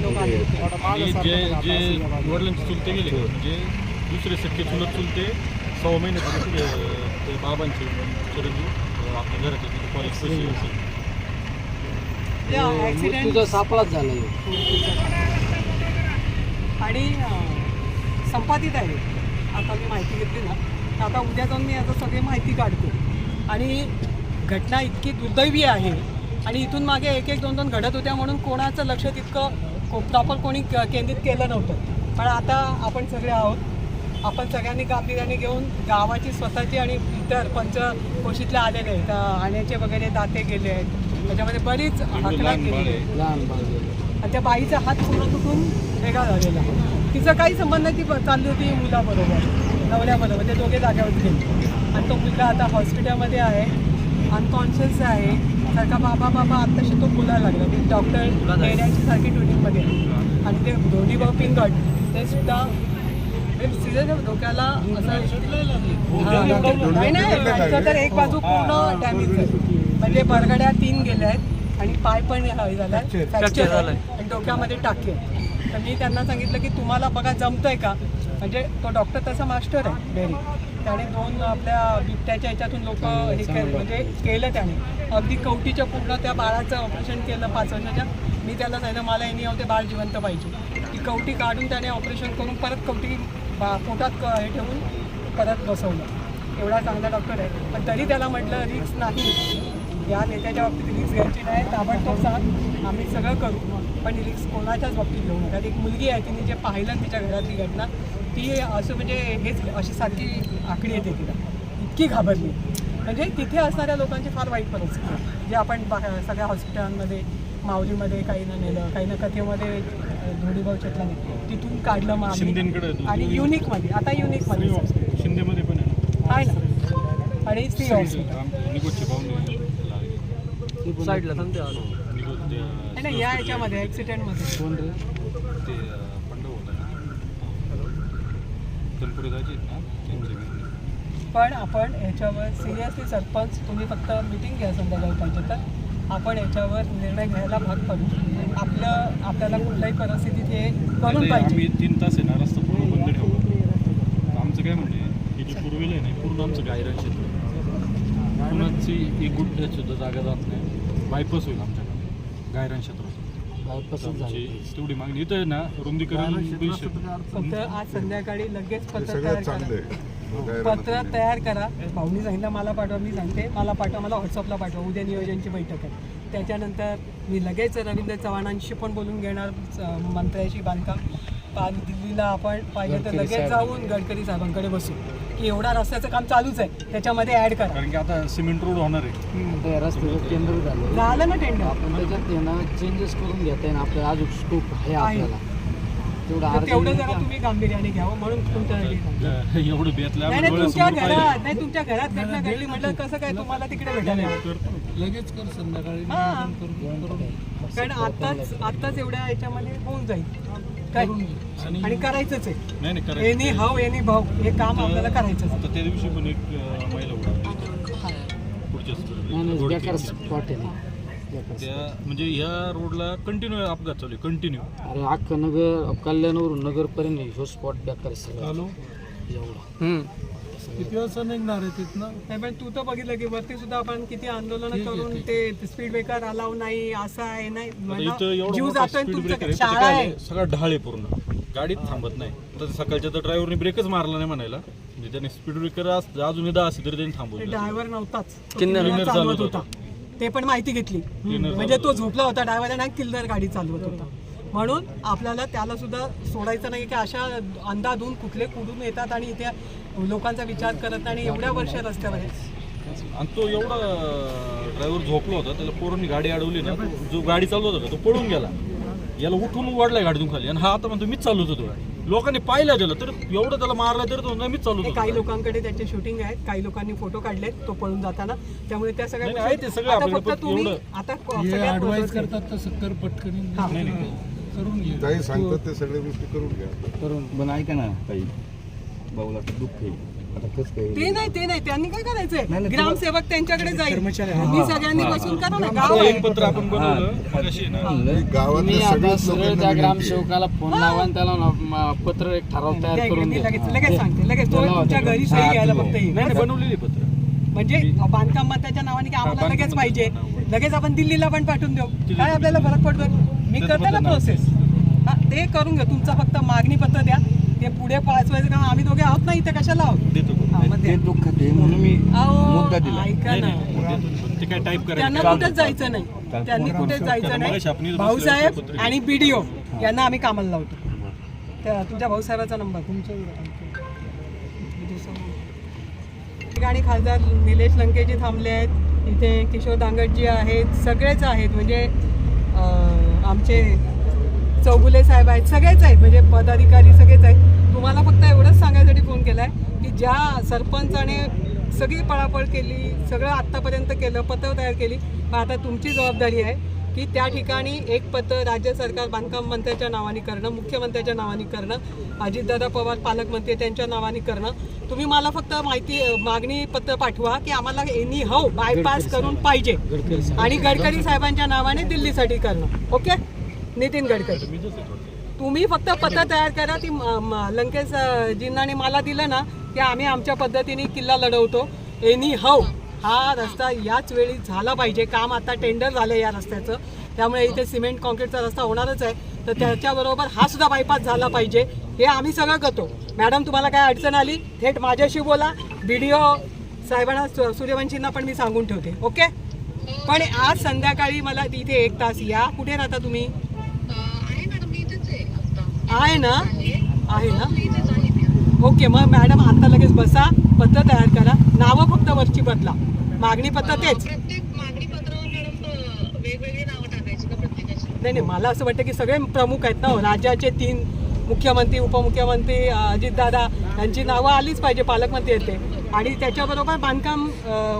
लोक आले होते. जे जे वडिलांचे चुलते गेले म्हणजे दुसरे सख्खे चुलत चुलते सव्वा महिन्यापूर्वी ते ते बाबांचे चिरंजीव अं, आपल्या घरात तिथे कॉलेज पैसे तुझा सापळाच झाला ह्यो. आणि अं, संपादित आहे. आता मी माहिती घेतली ना. तर आता उद्या जाऊन मी आता सगळी माहिती काढतो. आणि घटना इतकी दुर्दैवी आहे. आणि इथून मागे एक एक दोन दोन घडत होत्या म्हणून कोणाचं लक्ष तितकं प्रॉपर कोणी क- केंद्रित केलं नव्हतं. पण आता आपण सगळे आहोत. आपण सगळ्यांनी गांभीर्याने घेऊन गावाची स्वतःची आणि इतर पंचकोशीतले आलेले आहेत. आण्याचे वगैरे दाते गेले आहेत. त्याच्यामध्ये बरीच हकला बाळ आणि त्या बाईचा हात पूर्ण तुटून वेगळा झालेला तिचा काही संबंध नाही ती ब- चालली होती मुलाबरोबर. नवऱ्याबरोबर. ते दोघे जाग्यावर गेले. आणि तो मुलगा आता हॉस्पिटलमध्ये आहे. अनकॉन्शियस आहे. सारखा बाबा बाबा आत्ताशी तो बोलायला लागला. की डॉक्टर नेण्याची सारखी ट्युनिंगमध्ये आणि ते दोन्ही भाऊ पिंगट ते सुद्धा डोक्याला असं नाही नाही त्यांचं तर एक बाजू पूर्ण डॅमेज आहे. म्हणजे बरगड्या तीन गेल्या आहेत आणि पाय पण हे झाला फ्रॅक्चर. झालाय. आणि डोक्यामध्ये टाके. तर मी त्यांना सांगितलं की तुम्हाला बघा जमतंय का? म्हणजे तो डॉक्टर तसा मास्टर आहे डेअरी. त्याने दोन आपल्या बिबट्याच्या ह्याच्यातून लोक हे केलं म्हणजे केलं त्याने. अगदी कवटीच्या पूर्ण त्या बाळाचं ऑपरेशन केलं पाच वर्षाच्या. मी त्याला सांगितलं मला यांनी ते बाळ जिवंत पाहिजे. ती कवटी काढून त्याने ऑपरेशन करून परत कवटी बा पोटात क- हे ठेवून परत बसवलं. एवढा चांगला डॉक्टर आहे. पण तरी त्याला म्हटलं रिक्स नाही. या नेत्याच्या बाबतीत रिक्स घ्यायची नाही. ताबडतोब सांग. आम्ही सगळं करू. पण रिक्स कोणाच्याच बाबतीत घेऊ नका. एक मुलगी आहे तिने जे पाहिलं तिच्या घरातली घटना ती असं म्हणजे हेच अशी सारखी आकडी येते तिला. इतकी घाबरली. म्हणजे तिथे असणाऱ्या लोकांची फार वाईट परिस्थिती आहे. जे आपण बा- सगळ्या हॉस्पिटलमध्ये माऊलीमध्ये काही ना नेलं काही ना कथेमध्ये धोडीभाऊ चटला नाही तिथून काढलं मग आम्ही. शिंदेंकडे आहे. आणि युनिकमध्ये आता युनिकमध्ये. शिंदेमध्ये पण आहे. ना. आणि श्री हॉस्पिटल. साईडला ते या ह्याच्यामध्ये ॲक्सिडेंटमध्ये. जायचे ना त्यांचे घरी. पण आपण याच्यावर सिरियसली सरपंच तुम्ही फक्त मिटिंग घ्या संध्याकाळी पाहिजे तर. आपण याच्यावर निर्णय घ्यायला भाग पडू. आपलं आपल्याला कुठल्याही परिस्थितीत हे करून पाहिजे. आम्ही तीन तास ना रस्ता पूर्ण बंद ठेवला. तर आमचं काय म्हणजे हे जे पूर्वेला आहे ना पूर्ण आमचं गायरान क्षेत्र. आहे. कुणाची एक गुंठ्यात सुद्धा जागा जात नाही. बायपास होईल आमच्याकडे. गायरान क्षेत्र. झाली तेवढी मागणी इथं आहे ना रुंदीकरण फक्त आज संध्याकाळी लगेच हे पत्र तयार करा. आहे पत्र तयार करा. भाऊनी सांगितलं मला पाठवा मी सांगते. मला पाठवा मला व्हॉट्सअपला पाठवा. उद्या नियोजनची बैठक आहे. त्याच्यानंतर मी लगेच रवींद्र चव्हाणांशी पण बोलून घेणार च- मंत्र्याशी बांधकाम. पाच दिल्लीला आपण पाहिजे तर लगेच जाऊन गडकरी साहेबांकडे बसू. की एवढा रस्त्याचं काम चालूच आहे. त्याच्यामध्ये ऍड करा. कारण की आता सिमेंट रोड होणार आहे. ते रस्त्याचं केंद्र झालं. झालं ना टेंडर आपण त्याच्यात आहे ना चेंजेस करून घेता येईल आपल्याला अजून स्कोप आहे आहे. आपल्याला. तेवढं जरा तुम्ही गांभीर्याने घ्यावं म्हणून तुमच्यासाठी सांगतो. एवढं बेतलं नाही आम्ही नाही तुमच्या. घरात नाही तुमच्या घरात घटना घडली म्हटलं कसं काय तुम्हाला तिकडे भेटायला? लगेच कर संध्याकाळी हा. नियोजन करून कारण आताच आताच एवढ्या याच्यामध्ये होऊन जाईल. काय? आणि करायचंच आहे. नाही नाही एनी करायचं हाव एनी भाव हे काम आपल्याला करायचंच आहे. आता त्या दिवशी पण एक अं, महिला उडा पुढच्या नाही नाही रोड बेकार किनारी. स्पॉट आहे ना बेकार त्या म्हणजे ह्या रोडला कंटिन्यू अपघात चालू आहे कंटिन्यू अरे अख्खं नगर कल्याणवरून नगरपर्यंत ह्यो स्पॉट बेकार आहे सगळं. एवढा. किती वाजता निघणार आहे तिथनं? नाही पण तू तर बघितलं की वरती सुद्धा आपण किती आंदोलन करून ते स्पीड ब्रेकर अलाव नाही असं आहे नाही. इथं एवढं जीव मोठं जातोय speed तुमचं breaker आहे, शाळा त्याचं काय आहे. आहे, सगळा ढाळ आहे पूर्ण. गाडीत थांबत नाही. तर सकाळच्या तर ड्रायव्हरने ब्रेकच मारला नाही म्हणायला. म्हणजे त्याने स्पीड ब्रेकर अजून दहा असते तरी त्यांनी थांबवलं ड्रायव्हर नव्हताच. तो किन्नर चालवत चालवत होता. ते पण माहिती घेतली. म्हणजे तो चालवत झोपला होता ड्रायव्हर नाही किल्लर गाडी चालवत होता. म्हणून आपल्याला त्याला सुद्धा सोडायचं नाही की अशा अंधाधून कुठले कुठून येतात आणि इथे लोकांचा विचार करत नाही आणि एवढ्या वर्ष रस्त्यावर आहे आणि तो एवढा ड्रायव्हर झोपला होता त्याला पोरांनी गाडी अडवली ना तो जो गाडी चालवत होता तो पळून गेला. याला उठून वाढलाय गाडीतून खाली. आणि हा आता म्हणतो मीच चालवत होतो गाडी लोकांनी पाहिलं त्याला तर एवढं त्याला मारलं तर तो नाही, मीच चालवत होतो काही लोकांकडे त्याचे शूटिंग आहेत काही लोकांनी फोटो काढलेत तो पळून जाताना. त्यामुळे त्या सगळ्या आता फक्त तुम्ही आता करतात पटकन. नाही नाही. करून घे सांगतात ते सगळ्या गोष्टी करून घ्या. करून. पण ऐका ना ताई. भाऊला दुःख आहे. ते नाही ते नाही. त्यांनी काय करायचंय? ग्रामसेवक त्यांच्याकडे जाईल. मी सगळ्यांनी बसून करा ना. गाव आता आहे. एक पत्र आपण बनवलं. मगाशी ना. तुम्ही आता सरळ त्या ग्रामसेवकाला फोन लावा आणि त्याला ना, म, पत्र एक ठराव तयार करून मी द्या. लगेच लगेच सांगते. लगेच तो बोलावं तुमच्या त्याला. घरी सही घ्यायला फक्त येईल. नाही नाही, बनवलेली पत्र. म्हणजे बांधकाम त्याच्या नावाने की आम्हाला लगेच पाहिजे. लगेच आपण दिल्लीला पण पाठवून देऊ. काय आपल्याला फरक पडतो मी करते ना. प्रोसेस हा ते करून घ्या. तुमचं फक्त मागणी पत्र द्या. ते पुढे पाचवायचं काम आम्ही दोघे आहोत ना इथे कशाला आहोत? देतो हा, मग द्या. दुःख ते म्हणून मी अहो, मुद्दा दिला. ऐका नाही ना ते काय टाईप त्यांना करायचं कुठेच जायचं नाही. त्यांनी कुठेच जायचं कारण मगाशी आपण नाही इथं भाऊसाहेब आणि बीडीओ यांना आम्ही कामाला लावतो. त्या तुमच्या भाऊसाहेबाचा नंबर. तुमच्या ठिकाणी खासदार निलेश लंकेजी थांबले आहेत. इथे किशोर दांगटजी आहेत. सगळेच आहेत. म्हणजे आमचे चौगुले साहेब आहेत सगळेच आहेत म्हणजे पदाधिकारी सगळेच आहेत. तुम्हाला फक्त एवढंच सांगायसाठी फोन केला आहे की ज्या सरपंचाने सगळी पळापळ केली सगळं आत्तापर्यंत केलं पत्र तयार केली आता तुमची जबाबदारी आहे. की त्या ठिकाणी एक पत्र राज्य सरकार बांधकाम मंत्र्याच्या नावाने करणं मुख्यमंत्र्याच्या नावाने करणं अजितदादा पवार पालकमंत्री त्यांच्या नावाने करणं. तुम्ही मला फक्त माहिती मागणी पत्र पाठवा की आम्हाला एनी हाऊ बायपास करून पाहिजे. आणि गडकरी साहेबांच्या नावाने दिल्लीसाठी करणं. ओके? नितीन गडकरी. तुम्ही फक्त पत्र तयार करा ती लंकेश अ, जींनाने मला दिलं ना की आम्ही आमच्या पद्धतीने किल्ला लढवतो. एनी हाऊ हा रस्ता याच वेळी झाला पाहिजे. काम आता टेंडर झालं या रस्त्याचं. त्यामुळे इथे सिमेंट कॉन्क्रीटचा रस्ता होणारच आहे. तर त्याच्याबरोबर हा सुद्धा बायपास झाला पाहिजे. हे आम्ही सगळं करतो. मॅडम तुम्हाला काय अडचण आली थेट माझ्याशी बोला. व्हिडिओ साहेबांना सु- सूर्यवंशींना पण मी सांगून ठेवते. ओके पण आज संध्याकाळी मला तिथे एक तास या. कुठे राहता तुम्ही? आहे ना? आहे. ना? ओके मग मॅडम आता लगेच बसा पत्र तयार करा. नावं फक्त वरची बदला. मागणी पत्र तेच. नाही नाही मला असं वाटतं की सगळे प्रमुख आहेत ना हो. राज्याचे तीन मुख्यमंत्री उपमुख्यमंत्री अजितदादा यांची नावं आलीच पाहिजे पालकमंत्री येते. आणि त्याच्याबरोबर बांधकाम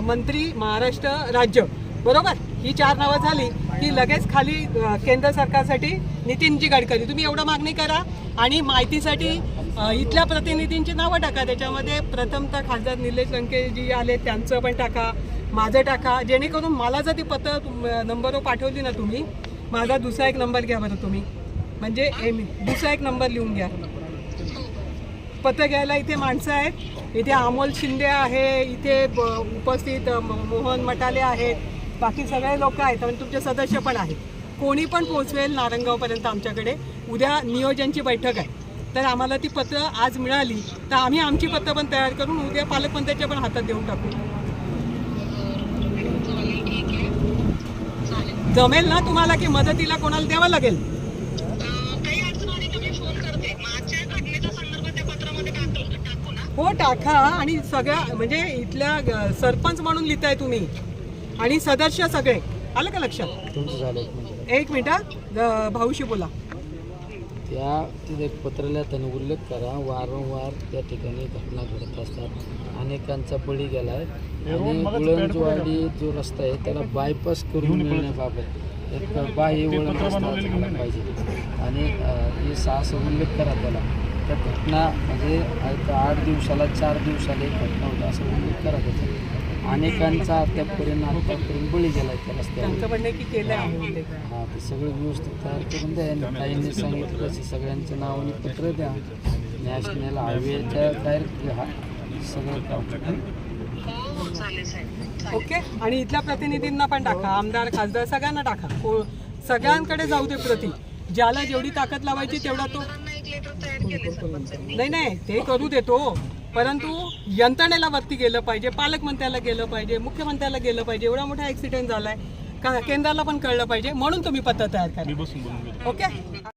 मंत्री महाराष्ट्र राज्य. बरोबर? ही चार नावं झाली की लगेच खाली केंद्र सरकारसाठी नितीनजी गडकरी. तुम्ही एवढं मागणी करा आणि माहितीसाठी इथल्या प्रतिनिधींची नावं टाका. त्याच्यामध्ये प्रथमतः खासदार निलेश लंकेजी आले त्यांचं पण टाका माझं टाका. जेणेकरून मला जर ती पत्र नंबरवर पाठवली ना तुम्ही माझा दुसरा एक नंबर घ्या बरं तुम्ही. म्हणजे एम दुसरा एक नंबर लिहून घ्या. पत्र घ्यायला इथे माणसं आहेत. इथे अमोल शिंदे आहे इथे उपस्थित म- मोहन मटाले आहेत. बाकी सगळे लोक आहेत आणि तुमचे सदस्य पण आहेत. कोणी पण पोचवेल नारंगावपर्यंत आमच्याकडे. उद्या नियोजनची बैठक आहे. तर आम्हाला ती पत्र आज मिळाली तर आम्ही आमची पत्र पण तयार करून उद्या पालकमंत्र्याच्या पण हातात देऊन टाकू. जमेल ना तुम्हाला की मदतीला कोणाला द्यावं लागेल? हो टाका. आणि सगळ्या म्हणजे इथल्या सरपंच म्हणून लिहिताय तुम्ही. आणि सदस्य सगळे. आलं का लक्षात? तुमचं झालं एक मिनिट. एक मिनिट हा. भाऊशी बोला. त्या तिथे पत्रालयात त्यांनी उल्लेख करा. वारंवार त्या ठिकाणी घटना घडत असतात. अनेकांचा बळी गेला आहे आणि गुळंजवाडी जो रस्ता आहे त्याला बायपास करून मिळण्याबाबत एक बाह्य वळण रस्ता झाला पाहिजे. आणि हे सा असं उल्लेख करा त्याला. त्या घटना म्हणजे एक आठ दिवसाला चार दिवसाला एक घटना होता असं उल्लेख करा त्याचा. अनेकांचा आतापर्यंत आतापर्यंत बळी गेला त्या रस्त्यावर. हा ते सगळं व्यवस्थित तयार करून द्या. आणि ताईंनी सांगितलं तसे सगळ्यांच्या नावाने पत्र द्या. नॅशनल हायवेच्या काय हा सगळं काम ओके? आणि इथल्या प्रतिनिधींना पण टाका. आमदार खासदार सगळ्यांना टाका. को- सगळ्यांकडे जाऊ दे प्रति. ज्याला जेवढी ताकद लावायची तेवढा तो नाही नाही. ते करू देतो. परंतु यंत्रणेला वरती गेलं पाहिजे पालकमंत्र्याला गेलं पाहिजे मुख्यमंत्र्याला गेलं पाहिजे एवढा मोठा ऍक्सिडेंट झालाय का केंद्राला पण कळलं पाहिजे म्हणून तुम्ही पत्र तयार करा. ओके